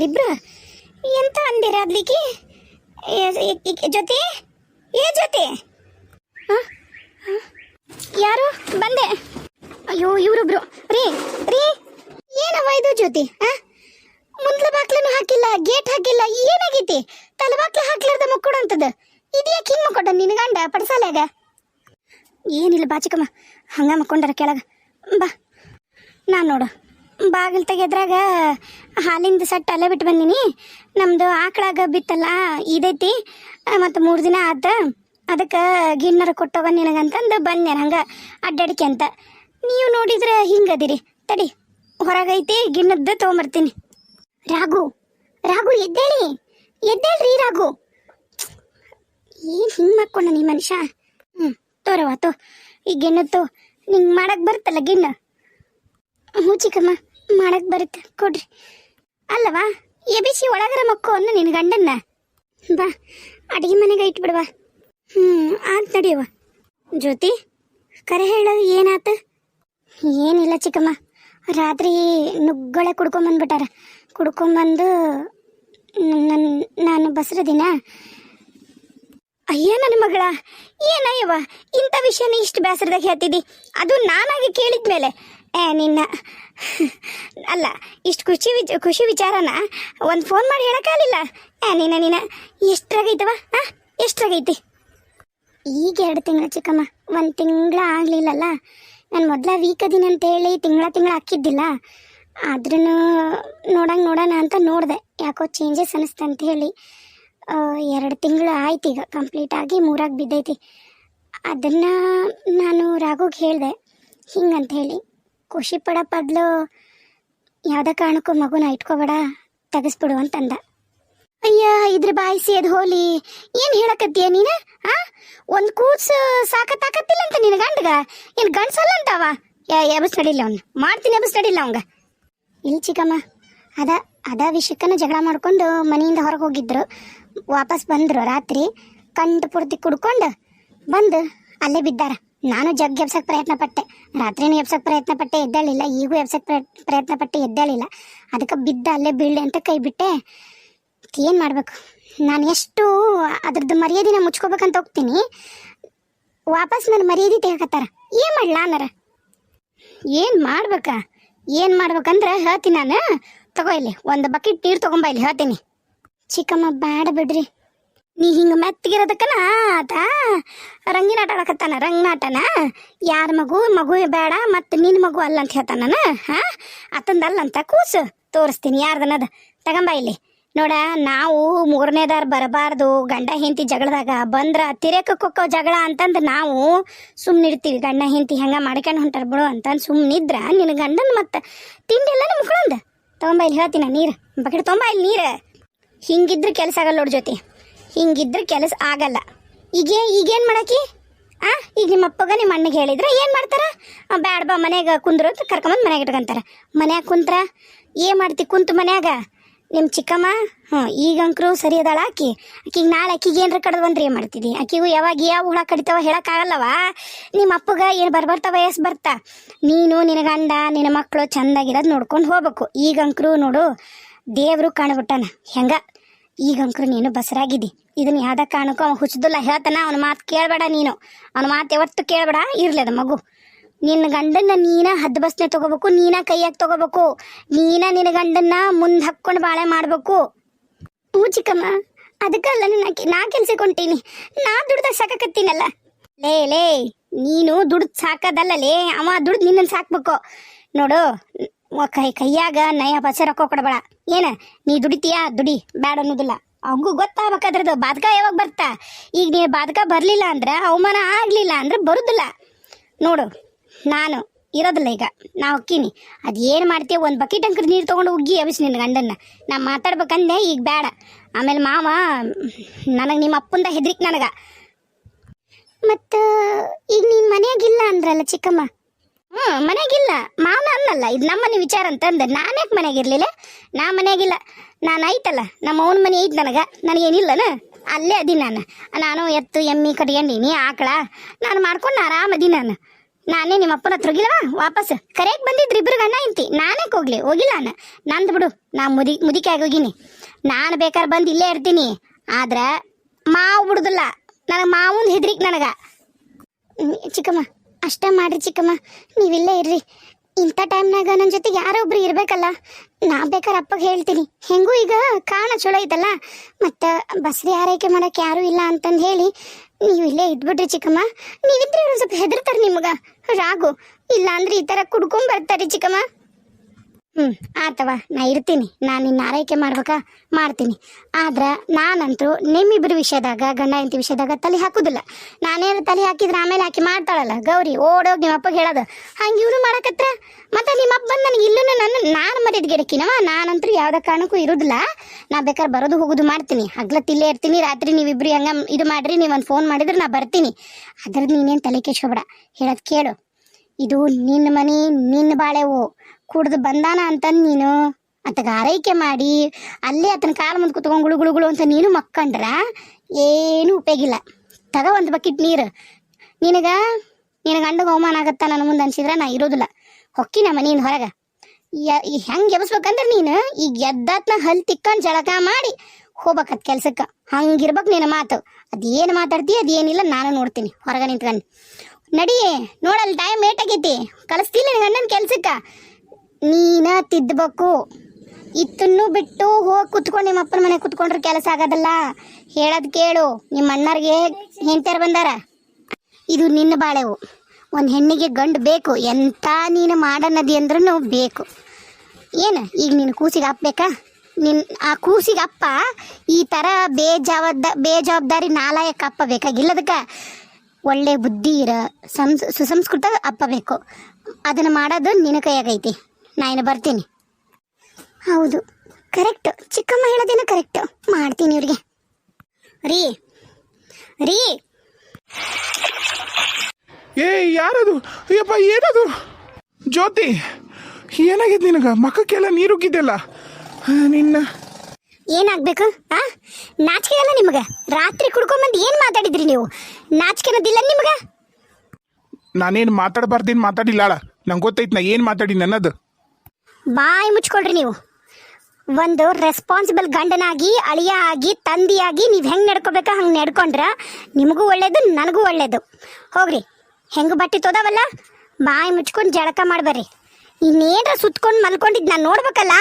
ಅಲ್ಲಿಬ್ರು ಎಂತ ಅಂದಿರ ಅದ್ಲಿಕ್ಕೆ ಜೊತೆ ಏ ಜೊತೆ? ಯಾರು? ಬಂದೆ. ಅಯ್ಯೋ, ಇವ್ರೊಬ್ರು. ರೀ ರೀ. ಏನವ ಇದು ಜ್ಯೋತಿ? ಮುಂದ್ಲ ಬಾಕ್ಲನು ಹಾಕಿಲ್ಲ, ಗೇಟ್ ಹಾಕಿಲ್ಲ, ಏನಾಗೈತಿ? ತಲಬಾಕ್ಲ ಹಾಕ್ಲಾರ್ದ ಮುಕ್ಕೊಡಂತದ ಇದ್ಯಾಕೆ ಹಿಂಗ್ ಮಕ್ಕೊಂಡ ನಿನ್ ಗಂಡ? ಏನಿಲ್ಲ ಬಾಚಿಕಮ್ಮ, ಹಂಗ ಮಕ್ಕೊಂಡಾರ ಕೆಳಗ. ಬಾ. ನಾನು ನೋಡು. ಬಾಗಿಲು ತೆಗೆದ್ರಾಗ ಹಾಲಿಂದ ಸಟ್ ಅಲ್ಲೇ ಬಿಟ್ಟು ಬಂದೀನಿ. ನಮ್ದು ಆಕಳಾಗ ಬಿತ್ತಲ್ಲ, ಇದೈತಿ. ಮತ್ತು ಮೂರು ದಿನ ಆತ ಅದಕ್ಕೆ ಗಿನ್ನರ ಕೊಟ್ಟೋಗ ನಿನಗಂತಂದು ಬಂದೆ ಹಂಗೆ ಅಡ್ಡಾಡಿಕೆ ಅಂತ. ನೀವು ನೋಡಿದ್ರೆ ಹಿಂಗದಿರಿ. ತಡಿ, ಹೊರಗೈತಿ, ಗಿಣ್ಣದ್ದು ತೊಗೊಂಬರ್ತೀನಿ. ರಾಘು ರಾಘು, ಎದ್ದೇಳಿ. ಎದ್ದೇಳ್ರಿ ರಾಘು. ಏನು ಹಿಂಗೆ ಮಾಡ್ಕೊಂಡ ನೀ ಮನುಷ್ಯ? ಹ್ಞೂ ತೋರವಾ ತೋ. ಈ ಗಿಣ್ಣತ್ತು ನಿಂಗೆ ಮಾಡಕ್ಕೆ ಬರುತ್ತಲ್ಲ ಗಿಣ್ಣ? ಹ್ಞೂ ಚಿಕ್ಕಮ್ಮ. ಮಾಡಕ್ ಬರುತ್ತೆ. ಕೊಡ್ರಿ. ಅಲ್ಲವಾ? ಎಬಿಸಿ ಒಳಗರ ಮಕ್ಕೋ ಅನ್ನು ನಿನ್ನ ಗಂಡನ್ನ. ಬಾ, ಅಡಿಗೆ ಮನೆಗೆ ಇಟ್ಬಿಡವಾ ಹ್ಞೂ ಆಗ್ ನಡಿಯವ ಜ್ಯೋತಿ, ಕರೆ ಹೇಳು, ಏನಾತ? ಏನಿಲ್ಲ ಚಿಕ್ಕಮ್ಮ. ರಾತ್ರಿ ನುಗ್ಗಳೆ ಕುಡ್ಕೊಂಬಂದ್ಬಿಟ್ಟಾರ ಕುಡ್ಕೊಂಬಂದು ನನ್ನ ನಾನು ಬಸ್ರದಿನ? ಅಯ್ಯ, ನನ್ನ ಮಗಳ. ಏನಯ್ಯವ ಇಂಥ ವಿಷಯನ ಇಷ್ಟು ಬೇಸರದಾಗ ಹೇಳ್ತಿದ್ದಿ. ಅದು ನಾನಾಗಿ ಕೇಳಿದ್ಮೇಲೆ. ನಿನ್ನ. ಅಲ್ಲ, ಇಷ್ಟು ಖುಷಿ ವಿಚ, ಖುಷಿ ವಿಚಾರನ ಒಂದು ಫೋನ್ ಮಾಡಿ ಹೇಳೋಕ್ಕಾಗಲಿಲ್ಲ ನಿನ್ನ ನಿನ್ನ ಎಷ್ಟ್ರಾಗೈತವ ಹಾಂ ಎಷ್ಟ್ರಾಗೈತಿ ಈಗ ಎರಡು ತಿಂಗಳ ಚಿಕ್ಕಮ್ಮ. ಒಂದು ತಿಂಗಳ ಆಗಲಿಲ್ಲಲ್ಲ. ನಾನು ಮೊದಲ ವೀಕ್ ಅದೀನಿ ಅಂತೇಳಿ ತಿಂಗಳ ತಿಂಗಳ ಹಾಕಿದ್ದಿಲ್ಲ. ಆದ್ರೂ ನೋಡಂಗೆ ನೋಡೋಣ ಅಂತ ನೋಡಿದೆ. ಯಾಕೋ ಚೇಂಜಸ್ ಅನಿಸ್ತು ಅಂತ ಹೇಳಿ. ಎರಡು ತಿಂಗಳು ಆಯ್ತು ಈಗ. ಕಂಪ್ಲೀಟ್ ಆಗಿ ಮೂರಾಗಿ ಬಿದ್ದೈತಿ. ಅದನ್ನು ನಾನು ರಾಘುಗೆ ಹೇಳಿದೆ. ಹಿಂಗಂತ ಹೇಳಿ. ಖುಷಿ ಪಡ ಬದಲು ಯಾವುದೇ ಕಾರಣಕ್ಕೂ ಮಗುನ ಇಟ್ಕೋಬೇಡ, ತೆಗೆಸ್ಬಿಡು ಅಂತಂದ. ಅಯ್ಯ, ಇದ್ರ ಬಾಯಿ ಸೇದ್ ಹೋಲಿ. ಏನು ಹೇಳಕತ್ತೀಯ ನೀನು, ಆ? ಒಂದು ಕೂಸು ಸಾಕತ್ತಾಕತ್ತಿಲ್ಲ ಅಂತ ನಿನ್ನ ಗಂಡಗ? ಏನು ಗಂಡ್ಸಲ್ಲ ಅಂತಾವ? ಎಬಸ್ ನಡಿಲ್ಲ ಅವ್ನು. ಮಾಡ್ತೀನಿ ಎಬಸ್ ನಡಿಲ್ಲ ಅವಂಗ. ಇಲ್ಲಿ ಚಿಕ್ಕಮ್ಮ, ಅದ ಅದ ವಿಷಯಕ್ಕನ ಜಗಳ ಮಾಡ್ಕೊಂಡು ಮನೆಯಿಂದ ಹೊರಗೆ ಹೋಗಿದ್ರು. ವಾಪಸ್ ಬಂದ್ರು ರಾತ್ರಿ. ಕಂಡು ಪೂರ್ತಿ ಕುಡ್ಕೊಂಡು ಬಂದು ಅಲ್ಲೇ ಬಿದ್ದಾರ. ನಾನು ಜಗ್ ಎಬ್ಸಕ್ ಪ್ರಯತ್ನ ಪಟ್ಟೆ. ರಾತ್ರಿನೂ ಎಬ್ಸಕ್ ಪ್ರಯತ್ನ ಪಟ್ಟೆ, ಎದ್ದೇಳಿಲ್ಲ. ಈಗೂ ಎಬ್ಸಕ್ ಪ್ರಯತ್- ಪ್ರಯತ್ನ ಪಟ್ಟೆ, ಎದ್ದೇಳಿಲ್ಲ. ಅದಕ್ಕೆ ಬಿದ್ದ ಅಲ್ಲೇ ಬೀಳ್ಳೆ ಅಂತ ಕೈ ಬಿಟ್ಟೆ. ಏನು ಮಾಡಬೇಕು? ನಾನು ಎಷ್ಟು ಅದ್ರದ್ದು ಮರ್ಯಾದಿನ ಮುಚ್ಕೋಬೇಕಂತ ಹೋಗ್ತೀನಿ. ವಾಪಸ್ ನನ್ನ ಮರ್ಯಾದೆ ತೆಗಕತ್ತಾರ. ಏನು ಮಾಡ್ಲಾ ಅನ್ನಾರ? ಏನು ಮಾಡ್ಬೇಕಾ? ಏನು ಮಾಡ್ಬೇಕಂದ್ರೆ ಹೇಳ್ತೀನಿ ನಾನು. ತಗೋ ಇಲ್ಲಿ, ಒಂದು ಬಕೆಟ್ ನೀರು ತಗೊಂಬ ಇಲ್ಲಿ, ಹೇಳ್ತೀನಿ. ಚಿಕ್ಕಮ್ಮ ಬೇಡ ಬಿಡ್ರಿ. ನೀ ಹಿಂಗ ಮೆತ್ತಗಿರೋದಕ್ಕನ ಆತ? ರಂಗಿನಾಟ ಆಡಕತ್ತಾನ, ರಂಗನಾಟನ? ಯಾರ ಮಗು ಮಗು ಬೇಡ, ಮತ್ತು ನಿನ್ನ ಮಗು ಅಲ್ಲ ಅಂತ ಹೇಳ್ತಾನ ಹಾ? ಅತಂದಲ್ಲ ಅಂತ ಕೂಸು, ತೋರಿಸ್ತೀನಿ ಯಾರ್ದನದ ತಗೊಂಬ ಇಲ್ಲಿ. ನೋಡ, ನಾವು ಮೂರನೇದಾರ್ ಬರಬಾರ್ದು, ಗಂಡ ಹೆಂಡತಿ ಜಗಳದಾಗ ಬಂದ್ರ ತಿರೇಕ ಕೊಕ್ಕೋ ಜಗಳ ಅಂತಂದು ನಾವು ಸುಮ್ಮನಿರ್ತೀವಿ ಗಂಡ ಹೆಂಡತಿ ಹೆಂಗ ಮಾಡ್ಕೊಂಡು ಹೊಂಟಾರ ಬಿಡು ಅಂತಂದು ಸುಮ್ಮನಿದ್ರ ನಿನ್ನ ಗಂಡನ ಮತ್ತೆ ತಿಂಡಿ ಎಲ್ಲ ಮುಕ್ಳಂದ ತಗೊಂಬ ಇಲ್ಲಿ ಹೇಳ್ತೀನಿ ನೀರು, ಬಕೆಟ್ ತೊಂಬ ಇಲ್ಲಿ ನೀರು. ಹಿಂಗಿದ್ರೆ ಕೆಲಸ ಆಗಲ್ಲ ನೋಡ್ ಜೊತೆ ಹಿಂಗಿದ್ರೆ ಕೆಲಸ ಆಗಲ್ಲ. ಈಗ ಈಗೇನು ಮಾಡಾಕಿ? ಆ? ಈಗ ನಿಮ್ಮ ಅಪ್ಪಗ ನಿಮ್ಮ ಅಣ್ಣಗೆ ಹೇಳಿದ್ರೆ ಏನು ಮಾಡ್ತಾರ? ಬ್ಯಾಡ ಬಾ, ಮನೆಯಾಗ ಕುಂದ್ರು ಅಂತ ಕರ್ಕೊಂಬಂದು ಮನೆಯಾಗ ಇಟ್ಕೊಂತಾರೆ. ಮನ್ಯಾಗ ಕುಂತ್ರ ಏನು ಮಾಡ್ತಿ ಕುಂತು ಮನ್ಯಾಗ? ನಿಮ್ಮ ಚಿಕ್ಕಮ್ಮ, ಹ್ಞೂ ಈಗಂಕ್ರು ಸರಿ ಅದಾಳ ಆಕಿ. ಆಕಿಗೆ ನಾಳೆ ಆಕಿಗೆ ಏನ್ರ ಕಡ್ದು ಬಂದ್ರೆ ಏನು ಮಾಡ್ತಿದ್ದಿ ಆಕಿಗೂ ಯಾವಾಗ ಯಾವ ಹುಳ ಕಡಿತಾವ ಹೇಳೋಕ್ಕಾಗಲ್ಲವಾ? ನಿಮ್ಮ ಅಪ್ಪಗ ಏನು ಬರ್ಬರ್ತಾ ವಯಸ್ಸು ಬರ್ತಾ. ನೀನು, ನಿನ್ನ ಗಂಡ, ನಿನ್ನ ಮಕ್ಕಳು ಚಂದಾಗಿರೋದು ನೋಡ್ಕೊಂಡು ಹೋಗ್ಬೇಕು. ಈಗಂಕ್ರು ನೋಡು, ದೇವರು ಕಾಣ್ಬಿಟ್ಟಾನ. ಹೆಂಗ? ಈಗಂಕ್ರು ನೀನು ಬಸರಾಗಿದ್ದಿ. ಇದನ್ನ ಯಾವ್ದ ಕಾರಣಕ್ಕೂ ಅವ್ನು ಹುಚ್ಚದಿಲ್ಲ ಹೇಳ್ತಾನ, ಅವನ ಮಾತು ಕೇಳಬೇಡ ನೀನು. ಅವನ ಮಾತು ಯಾವತ್ತು ಕೇಳಬೇಡ, ಇರ್ಲೇ ಮಗು. ನಿನ್ನ ಗಂಡನ್ನ ನೀನ ಹದ್ದು ಬಸ್ನೆ ತಗೋಬೇಕು, ನೀನ ಕೈಯಾಗ ತಗೋಬೇಕು. ನೀನ ನಿನ್ನ ಗಂಡನ್ನ ಮುಂದೆ ಹಾಕ್ಕೊಂಡು ಬಾಳೆ ಮಾಡಬೇಕು. ಹ್ಞೂ ಅದಕ್ಕಲ್ಲ ನಿನ್ನ ನಾ ಕೆಲ್ಸಕ್ಕೆ ಹೊಂಟೀನಿ. ನಾ ದುಡ್ದ ಸಾಕತ್ತೀನಲ್ಲ ಲೇ ಲೇ, ನೀನು ದುಡ್ದು ಸಾಕದಲ್ಲ ಲೇ, ಅವ ದುಡ್ದು ನಿನ್ನನ್ನು ಸಾಕ್ಬೇಕು. ನೋಡು ಕೈ, ಕೈಯಾಗ ನಯ ಪಸೆ ರೊಕ್ಕ ಕೊಡಬೇಡ. ಏನ, ನೀ ದುಡಿತೀಯಾ? ದುಡಿ, ಬ್ಯಾಡ ಅನ್ನೋದಿಲ್ಲ. ಅವಂಗೂ ಗೊತ್ತಾಗಬೇಕಾದ್ರದ್ದು ಬಾದ್ಕ ಯಾವಾಗ ಬರ್ತಾ? ಈಗ ನೀವು ಬಾದ್ಕ ಬರಲಿಲ್ಲ ಅಂದ್ರೆ ಅವಮಾನ ಆಗಲಿಲ್ಲ ಅಂದ್ರೆ ಬರುದಿಲ್ಲ. ನೋಡು, ನಾನು ಇರೋದಿಲ್ಲ ಈಗ. ನಾ ಹೊಕ್ಕೀನಿ. ಅದು ಏನು ಮಾಡ್ತೀಯ ಒಂದು ಬಕೆಟ್ ಅಂಕರ್ ನೀರು ತೊಗೊಂಡು ಉಗ್ಗಿ ಅವಿಸ್ ನಿನ್ನ ಗಂಡನ್ನ. ನಾ ಮಾತಾಡ್ಬೇಕಂದೆ ಈಗ ಬೇಡ ಆಮೇಲೆ ಮಾವ, ನನಗೆ ನಿಮ್ಮ ಅಪ್ಪಂದ ಹೆದ್ರಿಕ್ ನನಗೆ. ಮತ್ತು, ಈಗ ನೀನು ಮನೆಯಾಗಿಲ್ಲ ಅಂದ್ರಲ್ಲ ಚಿಕ್ಕಮ್ಮ? ಹ್ಞೂ ಮನೆಯಾಗಿಲ್ಲ ಮಾವನ ಅನ್ನಲ್ಲ. ಇದು ನಮ್ಮನೆ ವಿಚಾರ ಅಂತಂದ್ರೆ ನಾನು ಯಾಕೆ ಮನೆಯಾಗಿರ್ಲಿಲ್ಲ ನಾ ಮನೆಯಾಗಿಲ್ಲ. ನಾನು ಐತಲ್ಲ, ನಮ್ಮ ಅವನ ಮನೆ ಐತೆ ನನಗೆ, ನನಗೇನಿಲ್ಲನ? ಅಲ್ಲೇ ಅದೀನಿ ನಾನು. ನಾನು ಎತ್ತು, ಎಮ್ಮಿ ಕಟ್ಕೊಂಡೀನಿ ಆಕಳ. ನಾನು ಮಾಡ್ಕೊಂಡು ಆರಾಮದೀನಿ ನಾನು. ನಾನೇ ನಿಮ್ಮ ಅಪ್ಪನ ಹತ್ರ ಹೋಗಿಲ್ಲವಾ? ವಾಪಸ್. ಕರೆಯಾಗಿ ಬಂದಿದ್ರಿ ಇಬ್ರು ಗಂಡ ಇಂತಿ ನಾನೇ ಹೋಗ್ಲಿ, ಹೋಗಿಲ್ಲ ನಾನು. ನಂದು ಬಿಡು, ನಾ ಮುದಿ ಮುದಿಕೆ ಹೋಗಿನಿ. ನಾನು ಬೇಕಾದ್ರೆ ಬಂದು ಇಲ್ಲೇ ಇರ್ತೀನಿ. ಆದ್ರೆ ಮಾವು ಬಿಡುದಿಲ್ಲ. ನನಗೆ ಮಾವನ ಹೆದ್ರಿಕ್ ನನಗೆ. ಚಿಕ್ಕಮ್ಮ, ಅಷ್ಟ ಮಾಡ್ರಿ ಚಿಕ್ಕಮ್ಮ. ನೀವಿಲ್ಲೇ ಇರ್ರಿ. ಇಂಥ ಟೈಮ್ನಾಗ ನನ್ನ ಜೊತೆಗೆ ಯಾರೋ ಒಬ್ರು ಇರ್ಬೇಕಲ್ಲ. ನಾ ಬೇಕಾದ್ರೆ ಅಪ್ಪಗೆ ಹೇಳ್ತೀನಿ. ಹೆಂಗೂ ಈಗ ಕಾಣ ಚಲೋ ಐತಲ್ಲ? ಮತ್ತು ಬಸ್ರಿ ಆರೈಕೆ ಮಾಡೋಕೆ ಯಾರು ಇಲ್ಲ ಅಂತಂದು ಹೇಳಿ, ನೀವು ಇಲ್ಲೇ ಇದ್ಬಿಡ್ರಿ ಚಿಕ್ಕಮ್ಮ. ನೀವಿದ್ರೆ ಒಂದು ಸ್ವಲ್ಪ ಹೆದರ್ತಾರೆ ನಿಮ್ಗೆ. ರಾಗು ಇಲ್ಲ ಅಂದ್ರೆ ಈ ಥರ ಕುಡ್ಕೊಂಡ್ ಬರ್ತಾರೆ ಚಿಕ್ಕಮ್ಮ. ಹ್ಞೂ ಆತವ ನಾ ಇರ್ತೀನಿ. ನಾನು ನಿನ್ನ ಆರೈಕೆ ಮಾಡ್ಬೇಕಾ? ಮಾಡ್ತೀನಿ. ಆದ್ರೆ ನಾನಂತೂ ನಿಮ್ಮಿಬ್ಬರ ವಿಷಯದಾಗ, ಗಂಡ ಹೆಂಡತಿ ವಿಷಯದಾಗ ತಲೆ ಹಾಕುದಿಲ್ಲ. ನಾನೇನು ತಲೆ ಹಾಕಿದ್ರೆ ಆಮೇಲೆ ಹಾಕಿ ಮಾಡ್ತಾಳಲ್ಲ? ಗೌರಿ, ಓಡೋಗಿ ನಿಮ್ಮ ಅಪ್ಪಗೆ ಹೇಳೋದು, ಹಂಗೆ ಇವರು ಮಾಡಕತ್ರ? ಮತ್ತೆ ನಿಮ್ಮ ಅಪ್ಪ ನನಗೆ ಇಲ್ಲೂ ನನ್ನ ನಾನು ಮರ್ಯಾದೆ ಗಿಡಕಿನವ ನಾನಂತೂ ಯಾವುದೇ ಕಾರಣಕ್ಕೂ ಇರುದಿಲ್ಲ. ನಾ ಬೇಕಾದ್ರೆ ಬರೋದು ಹೋಗೋದು ಮಾಡ್ತೀನಿ. ಹಗ್ಲತ್ತಿಲ್ಲೇ ಇರ್ತೀನಿ. ರಾತ್ರಿ ನೀವಿಬ್ರು ಹಂಗ ಇದು ಮಾಡ್ರಿ, ನೀವೊಂದು ಫೋನ್ ಮಾಡಿದ್ರೆ ನಾ ಬರ್ತೀನಿ. ಅದ್ರದ್ದು ನೀನೇನು ತಲೆ ಕೆಡ್ಸ್ಕೊಬೇಡ. ಹೇಳೋದು ಕೇಳು. ಇದು ನಿನ್ನ ಮನಿ ನಿನ್ನ ಬಾಳೆವು ಕುಡ್ದು ಬಂದಾನ ಅಂತಂದು ನೀನು? ಆತಗ ಆರೈಕೆ ಮಾಡಿ, ಅಲ್ಲೇ ಆತನ ಕಾಲು ಮುಂದೆ ಕುತ್ಕೊಂಡು ಗುಳು ಅಂತ ನೀನು ಮಕ್ಕಂಡ್ರ? ಏನು ಉಪಯೋಗಿಲ್ಲ ತಗ ಒಂದು ಬಕೆಟ್ ನೀರು. ನಿನಗ ನಿನ್ನ ಗಂಡಗೆ ಅವಮಾನ ಆಗತ್ತ ನನ್ನ ಮುಂದೆ ಅನ್ಸಿದ್ರೆ ನಾ ಇರೋದಿಲ್ಲ. ಹೊಕ್ಕಿನ ಮನೆಯಿಂದ ಹೊರಗೆ. ಹೆಂಗೆ ಎಬ್ಸ್ಬೇಕಂದ್ರೆ ನೀನು? ಈಗ ಎದ್ದಾತ್ನ ಹಲ್ ತಿಕ್ಕಂಡು ಜಳಕ ಮಾಡಿ ಹೋಗ್ಬೇಕತ್ ಕೆಲ್ಸಕ್ಕೆ. ಹಂಗಿರ್ಬೇಕು ನಿನ್ನ ಮಾತು. ಅದೇನು ಮಾತಾಡ್ತಿ, ಅದೇನಿಲ್ಲ ನಾನು ನೋಡ್ತೀನಿ. ಹೊರಗೆ ನಿಂತ್ಕೊಂಡು. ನಡಿ ನೋಡಲ್ಲ ಟೈಮ್ ಏಟಾಗೈತಿ ಕಳಿಸ್ತಿಲ್ಲ ನಿನ್ನ ಗಂಡನ ಕೆಲ್ಸಕ್ಕೆ. ನೀನ ತಿದ್ದಬೇಕು ಇತ್ತನ್ನು ಬಿಟ್ಟು ಹೋಗಿ ಕುತ್ಕೊಂಡು ನಿಮ್ಮ ಅಪ್ಪನ ಮನೆ ಕುತ್ಕೊಂಡ್ರೆ ಕೆಲಸ ಆಗೋದಲ್ಲ? ಹೇಳೋದು ಕೇಳು. ನಿಮ್ಮ ಅಣ್ಣರಿಗೆ ಹೆಂಡ್ತಿಯರು ಬಂದಾರ? ಇದು ನಿನ್ನ ಬಾಳೆವು. ಒಂದು ಹೆಣ್ಣಿಗೆ ಗಂಡು ಬೇಕು. ಎಂಥ ನೀನು ಮಾಡನ್ನದಿ ಅಂದ್ರೂ ಬೇಕು. ಏನು? ಈಗ ನೀನು ಕೂಸಿಗೆ ಹಾಕ್ಬೇಕಾ? ನಿನ್ನ ಆ ಕೂಸಿಗೆ ಅಪ್ಪ ಈ ಥರ ಬೇಜವಾಬ್ದ, ಬೇಜವಾಬ್ದಾರಿ ನಾಲಾಯಕ್ಕೆ ಅಪ್ಪ ಬೇಕಾಗಿಲ್ಲದಕ್ಕೆ ಒಳ್ಳೆ ಬುದ್ಧಿ ಇರ, ಸಂಸ್, ಸುಸಂಸ್ಕೃತ ಅಪ್ಪ ಬೇಕು. ಅದನ್ನು ಮಾಡೋದು ನಿನ್ನ ಕೈಯಾಗೈತಿ. ನಾ ಇನ್ನು ಬರ್ತೀನಿ. ಹೌದು ಕರೆಕ್ಟ್ ಚಿಕ್ಕಮ್ಮ ಹೇಳೋದೇನು ಕರೆಕ್ಟ್ ಮಾಡ್ತೀನಿ ಇವ್ರಿಗೆ. ರೀ ರೀ. ಏ ಯಾರದು? ಅಯ್ಯಪ್ಪ ಏನದು? ಜ್ಯೋತಿ ಏನಾಗಿದೆ ನಿನಗ? ಮಖಕ್ಕೆಲ್ಲ ನೀರುಗಿದ್ದೆಲ್ಲ ನಿನ್ನ. ಏನಾಗ್ಬೇಕು ಆ? ನಾಚಿಕೆ ಅಲ್ಲ ನಿಮಗೆ? ರಾತ್ರಿ ಕುಡ್ಕೊಂಬಂದು ಏನು ಮಾತಾಡಿದ್ರಿ ನೀವು? ನಾಚಿಕೆ ಅನ್ನೋದಿಲ್ಲ ನಿಮ್ಗೆ? ನಾನೇನು ಮಾತಾಡಬಾರ್ದೇನು ಮಾತಾಡಿಲ್ಲ ನಂಗೆ ಗೊತ್ತೈತೆ ನಾ ಏನು ಮಾತಾಡಿ ಅನ್ನೋದು ಬಾಯಿ ಮುಚ್ಕೊಳ್ರಿ ನೀವು. ಒಂದು ರೆಸ್ಪಾನ್ಸಿಬಲ್ ಗಂಡನಾಗಿ ಅಳಿಯ ಆಗಿ ತಂದಿಯಾಗಿ ನೀವು ಹೆಂಗೆ ನಡ್ಕೋಬೇಕ ಹಂಗೆ ನಡ್ಕೊಂಡ್ರೆ ನಿಮಗೂ ಒಳ್ಳೇದು, ನನಗೂ ಒಳ್ಳೇದು. ಹೋಗ್ರಿ. ಹೆಂಗೆ ಬಟ್ಟೆ ತೋದಾವಲ್ಲ? ಬಾಯಿ ಮುಚ್ಕೊಂಡು ಜಳಕ ಮಾಡ್ಬರ್ರಿ ಇನ್ನೇನ್ರ ಸುತ್ಕೊಂಡು ಮಲ್ಕೊಂಡಿದ್ದು ನಾನು ನೋಡ್ಬೇಕಲ್ಲ?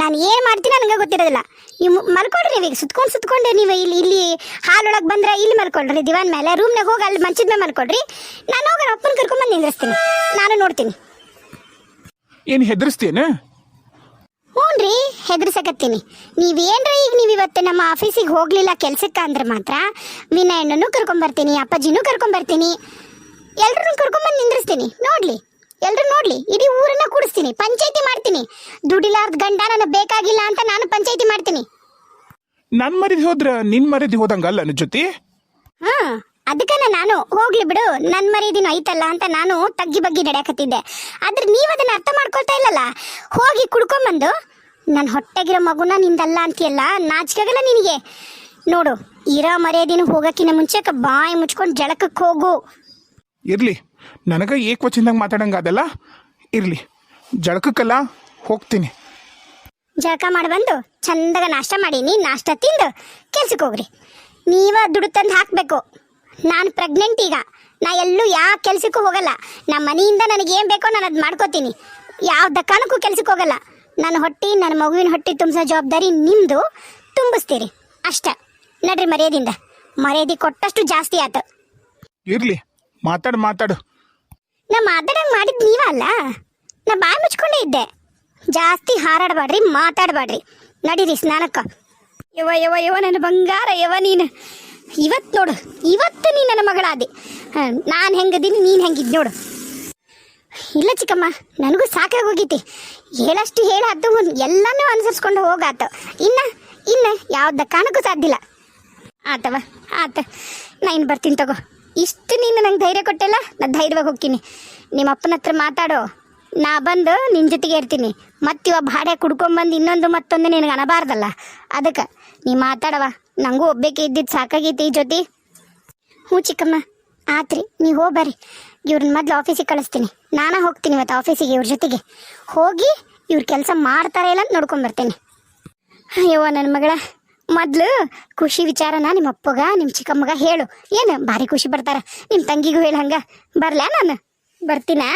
ನಾನು ಏನು ಮಾಡ್ತೀನಿ ನನಗೆ ಗೊತ್ತಿರೋದಿಲ್ಲ. ನೀವು ಮಲ್ಕೊಳ್ರಿ ನೀವು ಸುತ್ಕೊಂಡು ಸುತ್ಕೊಂಡು ನೀವು ಇಲ್ಲಿ ಇಲ್ಲಿ ಹಾಲೊಳಗೆ ಬಂದ್ರೆ ಇಲ್ಲಿ ಮಲ್ಕೊಳ್ರಿ, ದಿವಾನ್ ಮೇಲೆ. ರೂಮ್ನಾಗ ಹೋಗಿ ಅಲ್ಲಿ ಮಂಚದ ಮೇಲೆ ಮಲ್ಕೊಳ್ರಿ. ನಾನು ಹೋಗಿ ಅಪ್ಪನ ಕರ್ಕೊಂಬಂದು ನಿಂದ್ರಿಸ್ತೀನಿ. ನಾನು ನೋಡ್ತೀನಿ. ಏನು ಹೆದರ್ಸ್ತೇನ ಹ್ಞೂನ್ರಿ ಹೆದರ್ಸಕತ್ತೀನಿ. ನೀವೇನ್ರ ಈಗ ನೀವು ಇವತ್ತು ನಮ್ಮ ಆಫೀಸಿಗೆ ಹೋಗಲಿಲ್ಲ ಕೆಲ್ಸಕ್ಕೆ ಅಂದ್ರೆ ಮಾತ್ರ ವಿನಯಣ್ಣನೂ ಕರ್ಕೊಂಬರ್ತೀನಿ ಅಪ್ಪಾಜಿನೂ ಕರ್ಕೊಂಬರ್ತೀನಿ. ಎಲ್ಲರೂ ಕರ್ಕೊಂಬಂದು ನಿಂದ್ರಿಸ್ತೀನಿ. ನೋಡಲಿ ಎಲ್ಲರೂ ನೋಡಲಿ ಇಡೀ ಊರನ್ನ ಕೂಡಿಸ್ತೀನಿ ಪಂಚಾಯತಿ ಮಾಡ್ತೀನಿ. ದುಡಿಲಾರ್ದ ಗಂಡ ನನಗೆ ಬೇಕಾಗಿಲ್ಲ ಅಂತ ನಾನು ಪಂಚಾಯತಿ ಮಾಡ್ತೀನಿ. ನನ್ನ ಮರಿದು ಹೋದ್ರ ನಿನ್ನ ಮರಿದು ಹೋದಂಗಲ್ಲ ನನ್ನ ಜೊತೆ? ಹಾ ಅದಕ್ಕನ ನಾನು ಹೋಗ್ಲಿ ಬಿಡು ನನ್ನ ಮರಿದಿನ ಐತಲ್ಲ ಅಂತ ನಾನು ತಗ್ಗಿ ಬಗ್ಗಿ ನಡೆಯಕತ್ತಿದ್ದೆ. ಆದ್ರೆ ನೀವ್ ಅದನ್ನ ಅರ್ಥ ಮಾಡ್ಕೊಳ್ತಾ ಇಲ್ಲಲ್ಲ? ಹೋಗಿ ಕುಡ್ಕೊಂಬಂದು ನನ್ನ ಹೊಟ್ಟೆಗಿರೋ ಮಗುನ ನಿಂದಲ್ಲ ಅಂತೀಯಲ್ಲ ನಾಚಿಕಾಗಲ್ಲ ನಿನಗೆ. ನೋಡು ಇರೋ ಮರ್ಯಾದಿನ ಹೋಗಕ್ಕಿನ ಮುಂಚೆಕ ಬಾಯಿ ಮುಚ್ಕೊಂಡು ಜಳಕಕ್ಕೆ ಹೋಗು. ಇರಲಿ ನನಗೆ ಏಕವಚನದಾಗ ಮಾತಾಡಂಗ ಅದಲ್ಲ ಇರಲಿ ಜಳಕಕ್ಕಲ್ಲ ಹೋಗ್ತೀನಿ. ಜಳಕ ಮಾಡಿ ಬಂದು ಚಂದಾಗ ನಾಷ್ಟ ಮಾಡೀನಿ ನಾಷ್ಟ ತಿಂದು ಕೆಲ್ಸಕ್ಕೆ ಹೋಗ್ರಿ. ನೀವ ದುಡ್ಡು ತಂದು ಹಾಕಬೇಕು. ನಾನು ಪ್ರೆಗ್ನೆಂಟ್ ಈಗ. ನಾ ಎಲ್ಲೂ ಯಾವ ಕೆಲಸಕ್ಕೂ ಹೋಗಲ್ಲ. ನಮ್ಮ ಮನೆಯಿಂದ ನನಗೆ ಏನು ಬೇಕೋ ನಾನು ಅದು ಮಾಡ್ಕೋತೀನಿ. ಯಾವ ಕಾರಣಕ್ಕೂ ಕೆಲ್ಸಕ್ಕೆ ಹೋಗಲ್ಲ. ನನ್ನ ಹೊಟ್ಟಿ ನನ್ನ ಮಗುವಿನ ಹೊಟ್ಟಿ ತುಂಬಿಸೋ ಜವಾಬ್ದಾರಿ ನಿಮ್ಮದು ತುಂಬಿಸ್ತೀರಿ. ಅಷ್ಟ. ನಡ್ರಿ ಮರ್ಯಾದಿಂದ. ಮರ್ಯಾದೆ ಕೊಟ್ಟಷ್ಟು ಜಾಸ್ತಿ ಆತು. ಇರ್ಲಿ. ಮಾತಾಡು ಮಾತಾಡು. ನಾ ಮಾತಾಡಂಗೆ ಮಾಡಿದ್ ನೀವ ಅಲ್ಲ? ನಾ ಬಾಯಿ ಮುಚ್ಕೊಂಡೇ ಇದ್ದೆ. ಜಾಸ್ತಿ ಹಾರಾಡಬೇಡ್ರಿ ಮಾತಾಡಬೇಡ್ರಿ ನಡೀರಿ ಸ್ನಾನಕ್ಕ. ಯವ ಯವ ಯವ ನನ್ನ ಬಂಗಾರ ಯವ ನೀನು. ಇವತ್ತು ನೋಡು, ಇವತ್ತು ನೀ ನನ್ನ ಮಗಳಾದೆ. ನಾನು ಹೆಂಗದೀನಿ, ನೀನು ಹೆಂಗಿದ್ ನೋಡು. ಇಲ್ಲ ಚಿಕ್ಕಮ್ಮ, ನನಗೂ ಸಾಕಾಗಿ ಹೋಗೈತಿ. ಹೇಳಷ್ಟು ಹೇಳಾತು ಎಲ್ಲನೂ ಅನುಸರಿಸ್ಕೊಂಡು ಹೋಗಾತ. ಇನ್ನ ಇನ್ನ ಯಾವ್ದ ಕಾಣಕ್ಕೂ ಸಾಧ್ಯ ಇಲ್ಲ. ಆತವ, ಆತ. ನಾ ಇನ್ನು ಬರ್ತೀನಿ ತಗೋ. ಇಷ್ಟು ನೀನು ನಂಗೆ ಧೈರ್ಯ ಕೊಟ್ಟೆಲ್ಲ, ನಾ ಧೈರ್ಯವಾಗಿ ಹೋಗ್ತೀನಿ. ನಿಮ್ಮ ಅಪ್ಪನ ಹತ್ರ ಮಾತಾಡೋ. ನಾ ಬಂದು ನಿನ್ನ ಜೊತೆಗೆ ಇರ್ತೀನಿ. ಮತ್ತಿವ ಭಾಡೆ ಕುಡ್ಕೊಂಬಂದು ಇನ್ನೊಂದು ಮತ್ತೊಂದು ನಿನಗೆ ಅನಬಾರ್ದಲ್ಲ. ಅದಕ್ಕೆ, ನೀ ಮಾತಾಡವ. ನನಗೂ ಒಬ್ಬೇಕೆ ಇದ್ದಿದ್ದು ಸಾಕಾಗೈತಿ ಈ ಜೊತೆ ಹ್ಞೂ ಚಿಕ್ಕಮ್ಮ, ಆತ್ರಿ ನೀವು ಹೋಗ್ಬರ್ರಿ ಇವ್ರನ್ನ ಮೊದ್ಲು ಆಫೀಸಿಗೆ ಕಳಿಸ್ತೀನಿ. ನಾನೇ ಹೋಗ್ತೀನಿ ಇವತ್ತು ಆಫೀಸಿಗೆ ಇವ್ರ ಜೊತೆಗೆ. ಹೋಗಿ ಇವ್ರ ಕೆಲಸ ಮಾಡ್ತಾರೆ ಇಲ್ಲ ಅಂತ ನೋಡ್ಕೊಂಬರ್ತೀನಿ ಅಯ್ಯೋ ನನ್ನ ಮಗಳ, ಮೊದ್ಲು ಖುಷಿ ವಿಚಾರನ ನಿಮ್ಮ ಅಪ್ಪಗ ನಿಮ್ಮ ಚಿಕ್ಕಮ್ಮಗ ಹೇಳು. ಏನು ಭಾರಿ ಖುಷಿ ಬರ್ತಾರೆ ನಿಮ್ಮ ತಂಗಿಗೂ ಹೇಳು ಹಂಗೆ. ಬರ್ಲಾ ನಾನು? ಬರ್ತೀನಾ?